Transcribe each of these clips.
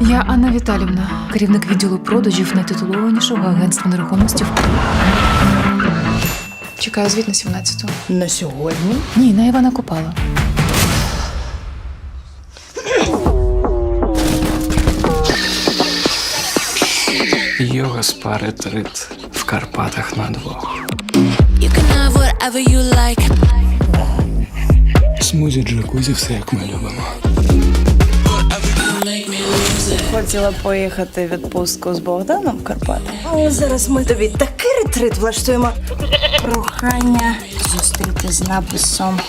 Я Анна Віталівна, керівник відділу продажів найтитулованішого агентства нерухомості. в Києві. Чекаю звіт на 17-ту. На сьогодні Ні, на Івана Купала. Йога спарить рит в Карпатах на двох. You can have whatever you like. Смузі джакузі, все як ми любимо. Хотіла поїхати в відпустку з Богданом в Карпати. Але зараз ми тобі такий ретрит влаштуємо. Прохання зустріти з написом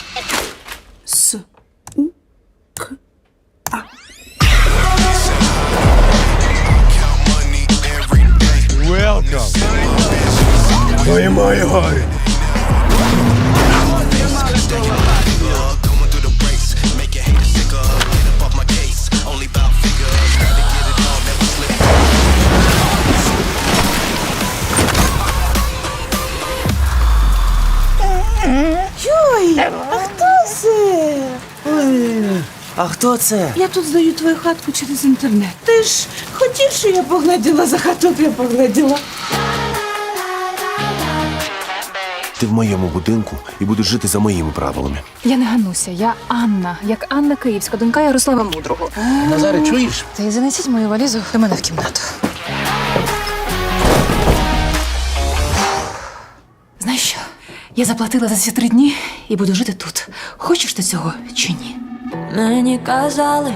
С У К А. Йой, А хто це? Я тут здаю твою хатку через інтернет. Ти ж хотів, що я погляділа за хату, я погляділа. Ти в моєму будинку і будеш жити за моїми правилами. Я не Гануся, я Анна, як Анна Київська, донька Ярослава Мудрого. Назаре, чуєш? Й занесіть мою валізу до мене в кімнату. Знаєш що? Я заплатила за ці три дні і буду жити тут. Хочеш ти цього чи ні? Мені казали,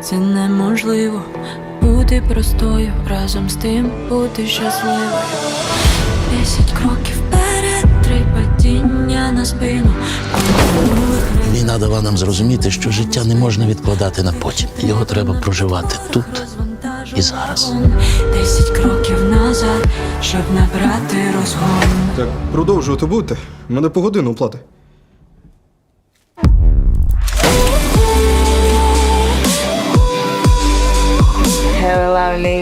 це неможливо бути простою, разом з тим бути щасливою. Десять кроків вперед, три падіння на спину. Війна дала нам зрозуміти, що життя не можна відкладати на потім. Його треба проживати тут і зараз. Десять кроків назад, щоб набрати розгон. Так, продовжувати будете? Мене по годину плати. darling.